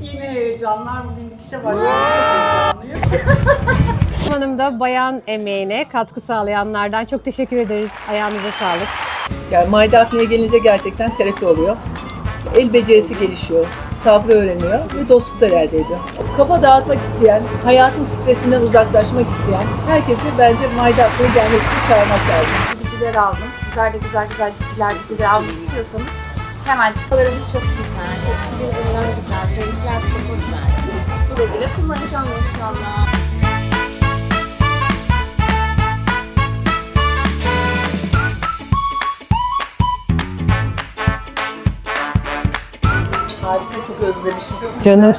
Yine heyecanlar. Bugün dikişe başladık. Çok. Hanım da bayan emeğine katkı sağlayanlardan çok teşekkür ederiz. Ayağınıza sağlık. Yani mayda atmaya gelince gerçekten terapi oluyor. El becerisi gelişiyor, sabrı öğreniyor ve dostluklar elde ediyor. Kafa dağıtmak isteyen, hayatın stresinden uzaklaşmak isteyen herkese bence mayda atmaya gelmek için çağırmak lazım. Cicileri aldım. Sizler de güzel güzel ciciler, cicileri almak istiyorsanız hemen çıkalarımız çok güzel. Hepsi Güle güle kullanacağım inşallah. Harika, çok özlemişim. Canım